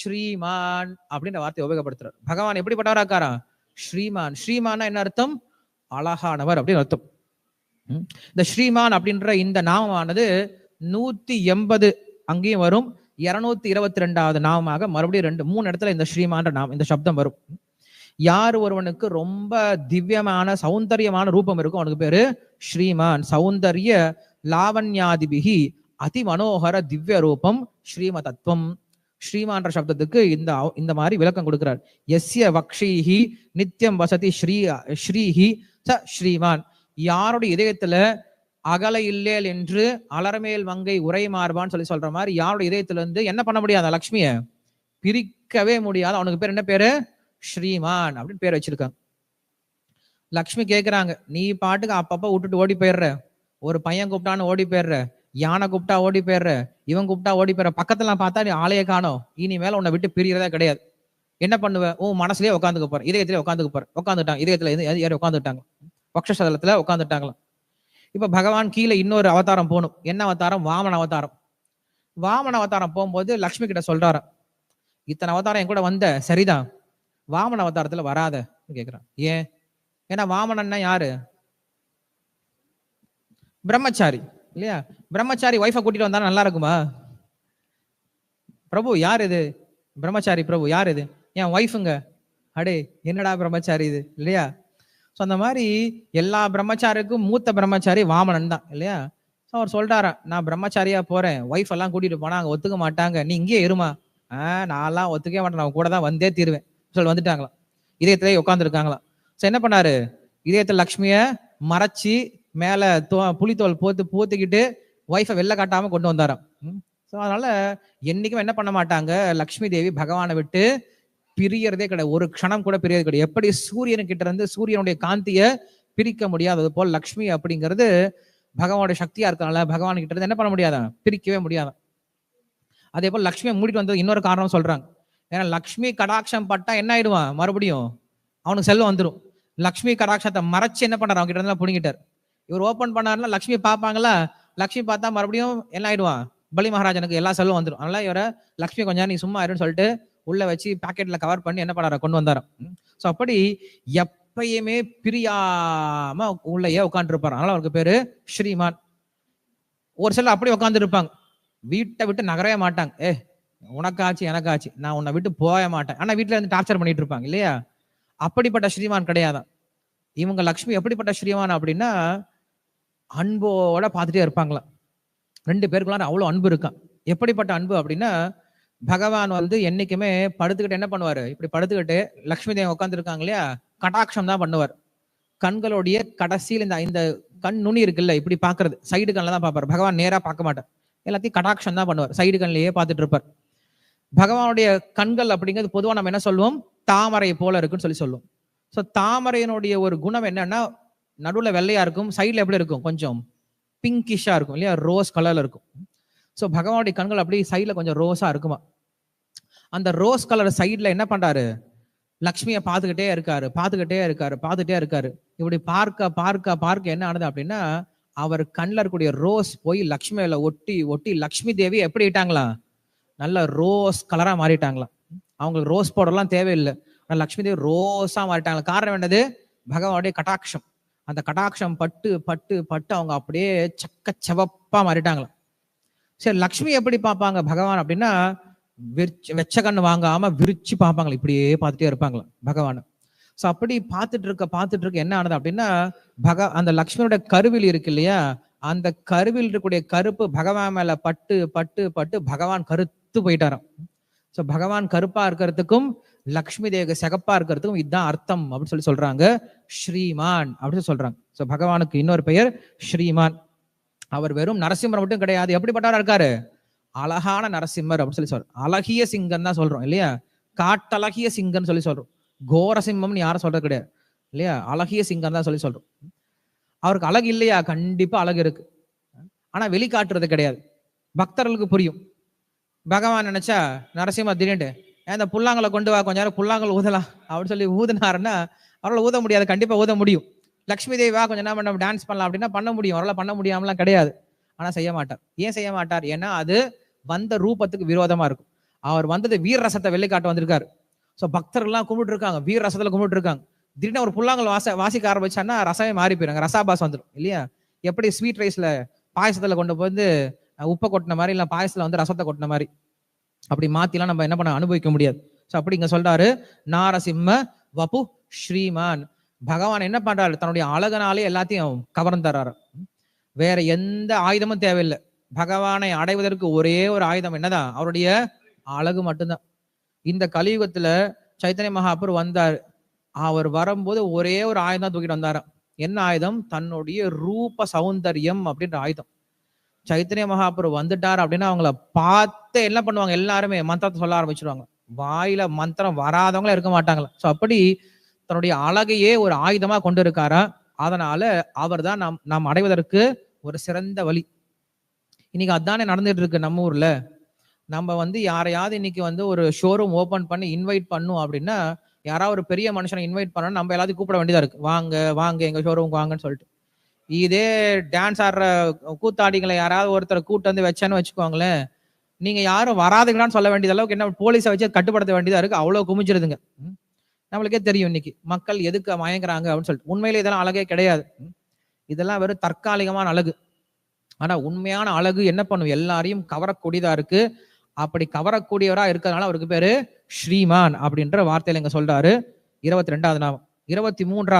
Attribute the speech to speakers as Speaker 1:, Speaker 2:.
Speaker 1: ஸ்ரீமான் அப்படின்ற வார்த்தையை உபயோகப்படுத்துறார். பகவான் எப்படிப்பட்டவரா இருக்காரா ஸ்ரீமான். ஸ்ரீமான் என்ன அர்த்தம்? அழகானவர் அப்படின்னு அர்த்தம். இந்த ஸ்ரீமான் அப்படின்ற இந்த நாமமானது நூத்தி எண்பது அங்கேயும் வரும். இருநூத்தி இருபத்தி ரெண்டாவது நாமமாக மறுபடியும் ரெண்டு மூணு இடத்துல இந்த ஸ்ரீமான்ற நாம் இந்த சப்தம் வரும். யார் ஒருவனுக்கு ரொம்ப திவ்யமான சௌந்தரியமான ரூபம் இருக்கும் அவனுக்கு பேரு ஸ்ரீமான். சௌந்தரிய லாவண்யாதிபிகி அதி மனோகர திவ்ய ரூபம் ஸ்ரீமதத்துவம். ஸ்ரீமான்ற சப்தத்துக்கு இந்த இந்த மாதிரி விளக்கம் கொடுக்கிறார். எஸ்ய வக்ஷீஹி நித்தியம் வசதி ஸ்ரீ ஸ்ரீஹி ச ஸ்ரீமான். யாருடைய இதயத்துல அகல இல்லேல் என்று அலர்மேல் மங்கை உரை மாறுபான்னு சொல்லி சொல்ற மாதிரி யாருடைய இதயத்துல இருந்து என்ன பண்ண முடியாது லக்ஷ்மிய? பிரிக்கவே முடியாது. அவனுக்கு பேர் என்ன பேரு? ஸ்ரீமான் அப்படின்னு பேர் வச்சிருக்காங்க. லக்ஷ்மி கேட்குறாங்க நீ பாட்டுக்கு அப்பப்ப விட்டுட்டு ஓடி போயிடுற. ஒரு பையன் கூப்பிட்டான்னு ஓடி போயிடுற. யானை கூப்பிட்டா ஓடி போயிடுற இவன் கூப்பிட்டா ஓடி போயிடுற பக்கத்துல பார்த்தா நீ ஆளைய காணோம். இனி மேல உன்னை விட்டு பிரியறதே கிடையாது. என்ன பண்ணுவ? உன் மனசுலயே உட்காந்துக்க போற. இதயத்திலே உட்காந்துக்க போற. உட்காந்துட்டாங்க இதயத்துல எது- ஏறி உட்காந்துட்டாங்க. பக்ஷசதலத்துல உட்காந்துட்டாங்களாம். இப்ப பகவான் கீழே இன்னொரு அவதாரம் போகணும். என்ன அவதாரம்? வாமன அவதாரம். வாமன அவதாரம் போகும்போது லக்ஷ்மி கிட்ட சொல்றாரு இத்தனை அவதாரம் என் கூட வந்த சரிதான் வாமன அவதாரத்துல வராத கேக்குறான். ஏன்? ஏன்னா வாமனன்னா யாரு? பிரம்மச்சாரி. இல்லையா? பிரம்மச்சாரி ஒய்ஃபை கூட்டிட்டு வந்தா நல்லா இருக்குமா? பிரபு யார் இது? பிரம்மச்சாரி பிரபு யார் இது? என் ஒய்ஃபுங்க அடே என்னடா பிரம்மச்சாரி இது? இல்லையா? ஸோ அந்த மாதிரி எல்லா பிரம்மச்சாரிக்கும் மூத்த பிரம்மச்சாரி வாமனன் தான் இல்லையா? ஸோ அவர் சொல்றாரா நான் பிரம்மச்சாரியா போறேன். ஒய்ஃப் எல்லாம் கூட்டிட்டு போனா அங்க ஒத்துக்க மாட்டாங்க. நீ இங்கேயே இருமா. ஆஹ் நான்லாம் ஒத்துக்கவே மாட்டேன். அவன் கூட தான் வந்தே தீருவேன். சொல்லி வந்துட்டாங்களாம். இதயத்திலே உட்காந்துருக்காங்களாம் ஸோ என்ன பண்ணாரு? இதயத்தில் லக்ஷ்மிய மறைச்சி மேலே தோ புலித்தோல் போத்து போத்திக்கிட்டு ஒய்ஃபை வெளில காட்டாமல் கொண்டு வந்தாராம். ஸோ அதனால என்னைக்கும் என்ன பண்ண மாட்டாங்க? லக்ஷ்மி தேவி பகவானை விட்டு பிரியறதே கிடையாது. ஒரு க்ஷணம் கூட பிரியறது கிடையாது. எப்படி சூரியன் கிட்ட இருந்து சூரியனுடைய காந்தியை பிரிக்க முடியாதது போல் லக்ஷ்மி அப்படிங்கிறது பகவானுடைய சக்தியா இருக்கனால பகவான் கிட்ட இருந்து என்ன பண்ண முடியாத பிரிக்கவே முடியாதான் அதே போல் லக்ஷ்மியை மூடிட்டு வந்தது இன்னொரு காரணம் சொல்றாங்க. ஏன்னா லக்ஷ்மி கடாட்சம் பட்டா என்ன ஆயிடுவான்? மறுபடியும் அவனுக்கு செல்வம் வந்துடும் லக்ஷ்மி கடாட்சத்தை மறைச்சு என்ன பண்ணுறான் அவங்க கிட்ட இருந்தா புடுங்கிட்டார். இவர் ஓப்பன் பண்ணாருன்னா லக்ஷ்மி பார்ப்பாங்களா லக்ஷ்மி பார்த்தா மறுபடியும் என்ன ஆயிடுவான்? பலி மகாராஜனுக்கு எல்லா செல்வம் வந்துடும் அதனால இவரை லக்ஷ்மி கொஞ்சம் நேரம் நீ சும்மா இருன்னு சொல்லிட்டு உள்ள வச்சு பாக்கெட்ல கவர் பண்ணி என்ன பண்ணாரு கொண்டு வந்தாராம் ஸோ அப்படி எப்பயுமே பிரியாம உள்ளேயே உட்காந்துருப்பாரு அதனால அவருக்கு பேரு ஸ்ரீமான். ஒரு சிலர் அப்படி உட்காந்துருப்பாங்க வீட்டை விட்டு நகரவே மாட்டாங்க. ஏ உனக்காச்சு எனக்காச்சு நான் உன்னை விட்டு போக மாட்டேன். ஆனா வீட்டுல இருந்து டார்ச்சர் பண்ணிட்டு இருப்பாங்க இல்லையா? அப்படிப்பட்ட ஸ்ரீமான் கிடையாதான். இவங்க லக்ஷ்மி எப்படிப்பட்ட ஸ்ரீமான் அப்படின்னா அன்போட பார்த்துட்டே இருப்பாங்களாம். ரெண்டு பேருக்குள்ளார அவ்வளோ அன்பு இருக்கான் எப்படிப்பட்ட அன்பு அப்படின்னா பகவான் வந்து என்னைக்குமே படுத்துக்கிட்டு என்ன பண்ணுவார்? இப்படி படுத்துக்கிட்டு லக்ஷ்மி தேவன் உட்காந்துருக்காங்க இல்லையா? கடாட்சம் தான் பண்ணுவார். கண்களுடைய கடைசியில் இந்த இந்த கண் நுனி இருக்குல்ல இப்படி பார்க்கறது. சைடு கண்ணில் தான் பார்ப்பார். பகவான் நேராக பார்க்க மாட்டார். எல்லாத்தையும் கடாட்சம் தான் பண்ணுவார். சைடு கண்ணிலேயே பார்த்துட்டு இருப்பார். பகவானுடைய கண்கள் அப்படிங்கிறது பொதுவாக நம்ம என்ன சொல்லுவோம்? தாமரை போல இருக்குன்னு சொல்லி சொல்லுவோம். ஸோ தாமரையினுடைய ஒரு குணம் என்னன்னா நடுவில் வெள்ளையா இருக்கும் சைடில் எப்படி இருக்கும்? கொஞ்சம் பிங்கிஷா இருக்கும் இல்லையா? ரோஸ் கலர்ல இருக்கும். ஸோ பகவானுடைய கண்கள் அப்படியே சைடில் கொஞ்சம் ரோஸா இருக்குமா? அந்த ரோஸ் கலர் சைடில் என்ன பண்றாரு? லக்ஷ்மியை பார்த்துக்கிட்டே இருக்காரு பார்த்துக்கிட்டே இருக்காரு பார்த்துட்டே இருக்காரு. இப்படி பார்க்க பார்க்க பார்க்க என்ன ஆனது அப்படின்னா அவர் கண்ணில் இருக்கக்கூடிய ரோஸ் போய் லக்ஷ்மியில ஒட்டி ஒட்டி லக்ஷ்மி தேவி எப்படி இட்டாங்களா? நல்ல ரோஸ் கலரா மாறிட்டாங்களாம். அவங்களுக்கு ரோஸ் போடலாம் தேவையில்லை. ஆனால் லக்ஷ்மி தேவி ரோஸா மாறிட்டாங்களா காரணம் என்னது? பகவானுடைய கட்டாட்சம். அந்த கடாட்சம் பட்டு பட்டு பட்டு அவங்க அப்படியே சக்க செவப்பா மாறிட்டாங்களாம். சரி லக்ஷ்மி எப்படி பார்ப்பாங்க? பகவான் அப்படின்னா விரிச்சு வெச்ச கண்ணு வாங்காம விரிச்சு பார்ப்பாங்களா இப்படியே பார்த்துட்டே இருப்பாங்களாம் பகவான். ஸோ அப்படி பார்த்துட்டு இருக்க பார்த்துட்டு இருக்க என்ன ஆனது அப்படின்னா பக அந்த லக்ஷ்மியோட கருவில் இருக்கு இல்லையா? அந்த கருவில் இருக்கக்கூடிய கருப்பு பகவான் மேல பட்டு பட்டு பட்டு பகவான் கருத்து போயிட்டாராம். ஸோ பகவான் கருப்பா இருக்கிறதுக்கும் லக்ஷ்மி தேவி சிகப்பா இருக்கிறதுக்கும் இதுதான் அர்த்தம் அப்படின்னு சொல்லி சொல்றாங்க. ஸ்ரீமான் அப்படின்னு சொல்றாங்க. ஸோ பகவானுக்கு இன்னொரு பெயர் ஸ்ரீமான். அவர் வெறும் நரசிம்மர் மட்டும் கிடையாது. எப்படிப்பட்டவரா இருக்காரு? அழகான நரசிம்மர் அப்படின்னு சொல்லி சொல்றோம் அழகிய சிங்கம் தான் சொல்றோம் இல்லையா? காட்டழகிய சிங்கம்னு சொல்லி சொல்றோம். கோரசிம்மம்னு யாரும் சொல்றது கிடையாது இல்லையா? அழகிய சிங்கம் தான் சொல்லி சொல்றோம். அவருக்கு அழகு இல்லையா? கண்டிப்பா அழகு இருக்கு. ஆனா வெளிக்காட்டுறது கிடையாது. பக்தர்களுக்கு புரியும். பகவான் நினைச்சா நரசிம்ம திடீர்னு "ஏன் இந்த புல்லாங்களை கொண்டு வா கொஞ்ச நேரம் புல்லாங்கல் ஊதலாம் அப்படின்னு சொல்லி ஊதினாருன்னா அவரால் ஊத முடியாது கண்டிப்பா ஊத முடியும். லக்ஷ்மி தேவி வா கொஞ்சம் நேரம் நம்ம டான்ஸ் பண்ணலாம் அப்படின்னா பண்ண முடியும். அவரால் பண்ண முடியாமலாம் கிடையாது. ஆனா செய்ய மாட்டார். ஏன் செய்ய மாட்டார்? ஏன்னா அது வந்த ரூபத்துக்கு விரோதமா இருக்கும். அவர் வந்தது வீர ரசத்தை வெள்ளை வந்திருக்காரு. ஸோ பக்தர்கள்லாம் கும்பிட்டு இருக்காங்க வீர ரசத்துல கும்பிட்டு இருக்காங்க திடீர்னு ஒரு புல்லாங்கல் வாச வாசிக்க ஆரம்பிச்சான்னா ரசமே மாறி போயிருங்க ரசாபாஸ் வந்துடும் இல்லையா? எப்படி ஸ்வீட் ரைஸ்ல பாயசத்துல கொண்டு வந்து உப்பை கொட்டின மாதிரி இல்லை பாயசத்துல வந்து ரசத்தை கொட்டின மாதிரி. அப்படி மாத்திலாம் நம்ம என்ன பண்ண அனுபவிக்க முடியாது. ஸோ அப்படி இங்க சொல்றாரு நாரசிம்ம வபு ஸ்ரீமான். பகவான் என்ன பண்றாரு தன்னுடைய அழகனாலே எல்லாத்தையும் கவர்ந்து தர்றாரு. வேற எந்த ஆயுதமும் தேவையில்லை. பகவானை அடைவதற்கு ஒரே ஒரு ஆயுதம் என்னதான்? அவருடைய அழகு மட்டும்தான். இந்த கலியுகத்துல சைத்தன்ய மகாபுர் வந்தார். அவர் வரும்போது ஒரே ஒரு ஆயுதம் தூக்கிட்டு வந்தாராம். என்ன ஆயுதம்? தன்னுடைய ரூப சௌந்தரியம் அப்படின்ற ஆயுதம். சைத்தன்ய மகாபுரு வந்துட்டார் அப்படின்னா அவங்கள பார்த்து என்ன பண்ணுவாங்க? எல்லாருமே மந்திரத்தை சொல்ல ஆரம்பிச்சிருவாங்க. வாயில மந்திரம் வராதவங்களும் இருக்க மாட்டாங்களா ஸோ அப்படி தன்னுடைய அழகையே ஒரு ஆயுதமா கொண்டு இருக்காரா? அதனால அவர் தான் நாம் நாம் அடைவதற்கு ஒரு சிறந்த வழி. இன்னைக்கு அதானே நடந்துட்டு இருக்கு நம்ம ஊர்ல. நம்ம வந்து யாரையாவது இன்னைக்கு வந்து ஒரு ஷோரூம் ஓபன் பண்ணி இன்வைட் பண்ணும் அப்படின்னா யாராவது ஒரு பெரிய மனுஷனை இன்வைட் பண்ணணும் நம்ம எல்லாத்தையும் கூப்பிட வேண்டியதா இருக்கு. வாங்க வாங்க எங்க ஷோரூம் வாங்கன்னு சொல்லிட்டு. இதே டான்ஸ் ஆடுற கூத்தாடிகளை யாராவது ஒருத்தர் கூட்டு வந்து வச்சேன்னு வச்சுக்கோங்களேன் நீங்கள் யாரும் வராதுங்களான்னு சொல்ல வேண்டியது அளவுக்கு என்ன போலீஸை வச்சு கட்டுப்படுத்த வேண்டியதாக இருக்குது அவ்வளோ குமிச்சிருதுங்க நம்மளுக்கே தெரியும் இன்னைக்கு மக்கள் எதுக்கு மயங்குறாங்க அப்படின்னு சொல்லிட்டு. உண்மையில இதெல்லாம் அழகே கிடையாது. இதெல்லாம் வெறும் தற்காலிகமான அழகு. ஆனால் உண்மையான அழகு என்ன பண்ணும்? எல்லாரையும் கவரக்கூடியதாக இருக்கு. அப்படி கவரக்கூடியவராக இருக்கிறதுனால அவருக்கு பேர் ஸ்ரீமான் அப்படின்ற வார்த்தையில இங்கே சொல்றாரு. இருபத்தி ரெண்டாவது நாமம். இருபத்தி மூன்றாவது